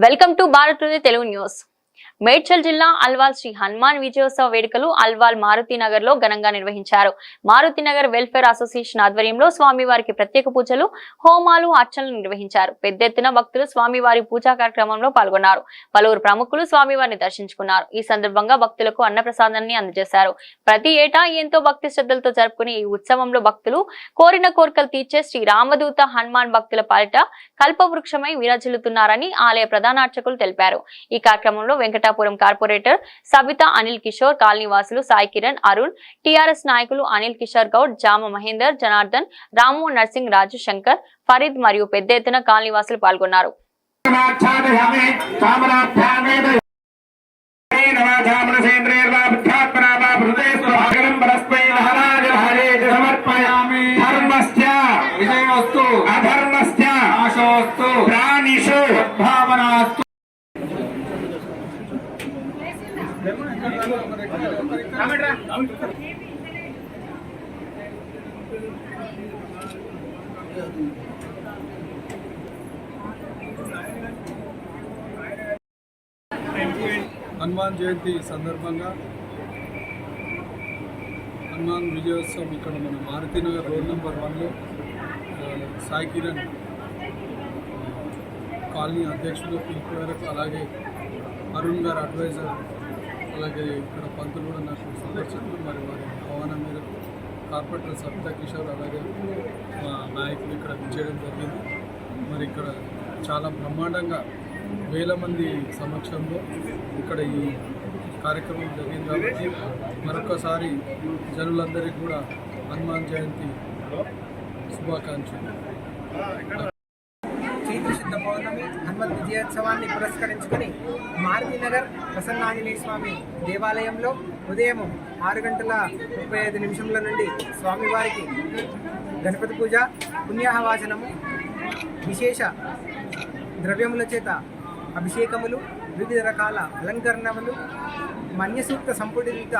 welcome to Bharat today Telugu news Medchal జిల్లా అల్వాల్ శ్రీ హనుమాన్ విజయోత్సవ వేడుకలు అల్వాల్ మారుతినగర్లో ఘనంగా నిర్వహించారు. మారుతినగర్ వెల్ఫేర్ అసోసియేషన్ ఆధ్వర్యంలో స్వామివారికి ప్రత్యేక పూజలు హోమాలు అర్చనలు నిర్వహించారు. పెద్ద ఎత్తున భక్తులు స్వామివారి పూజా కార్యక్రమంలో పాల్గొన్నారు. పలువురు ప్రముఖులు స్వామివారిని దర్శించుకున్నారు. ఈ సందర్భంగా భక్తులకు అన్నప్రసాదాన్ని అందజేశారు. ప్రతి ఏటా ఎంతో భక్తి శ్రద్ధలతో జరుపుకునే ఈ ఉత్సవంలో భక్తులు కోరిన కోరికలు తీర్చే శ్రీ రామదూత హనుమాన్ భక్తుల పాలిట కల్పవృక్షమై విరజిల్లుతున్నారని ఆలయ ప్రధానార్చకులు తెలిపారు. ఈ కార్యక్రమంలో వెంకటాపురం కార్పొరేటర్ సబిత అనిల్ కిషోర్ కాలనీవాసులు సాయి కిరణ్ అరుణ్ టిఆర్ఎస్ నాయకులు అనిల్ కిషోర్ గౌడ్ జామ మహేందర్ జనార్దన్ రాము నర్సింగ్ రాజు శంకర్ ఫరీద్ మరియు పెద్ద ఎత్తున కాలనీవాసులు పాల్గొన్నారు. విజయోస్తు హనుమాన్ జయంతి సందర్భంగా హనుమాన్ విజయోత్సవం ఇక్కడ మన మారుతినగర్ రోడ్ నెంబర్ వన్లో సాయి కిరణ్ కాలనీ అధ్యక్షుడు పిలుపు మేరకు అలాగే అరుణ్ గారు అడ్వైజర్ అలాగే ఇక్కడ పంతులు కూడా నాకు సందర్శకులు మరి వారి ఆహ్వానం మేరకు కార్పొరేటర్ సబితా కిషోర్ అలాగే మా నాయకులు ఇక్కడ విచ్చేయడం జరిగింది. మరి ఇక్కడ చాలా బ్రహ్మాండంగా వేల మంది సమక్షంలో ఇక్కడ ఈ కార్యక్రమం జరిగింది కాబట్టి మరొకసారి జనులందరికీ కూడా హనుమాన్ జయంతి శుభాకాంక్షలు. చైత్ర శుద్ధ పౌర్ణమి హనుమత్ విజయోత్సవాన్ని పురస్కరించుకొని మారుతినగర్ ప్రసన్నాంజనేయ స్వామి దేవాలయంలో ఉదయం ఆరు గంటల ముప్పై ఐదు నిమిషముల నుండి స్వామివారికి గణపతి పూజ పుణ్యాహవాచనము విశేష ద్రవ్యముల చేత అభిషేకములు వివిధ రకాల అలంకరణములు మన్యసూక్త సంపుటిత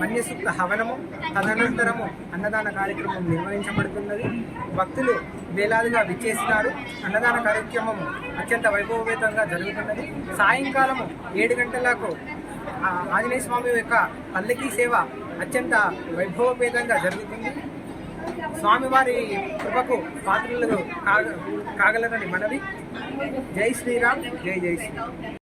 మన్యసూక్త హవనము తదనంతరము అన్నదాన కార్యక్రమం నిర్వహించబడుతున్నది. భక్తులు వేలాదిగా విచ్చేసినారు. అన్నదాన కార్యక్రమం అత్యంత వైభవపేతంగా జరుగుతున్నది. సాయంకాలం ఏడు గంటలకు ఆంజనేయ స్వామి యొక్క పల్లకి సేవ అత్యంత వైభవపేతంగా జరుగుతుంది. స్వామివారి కృపకు పాత్రలు కాగ కాగలరని మనవి. జై శ్రీరామ్ జై జై శ్రీరామ్.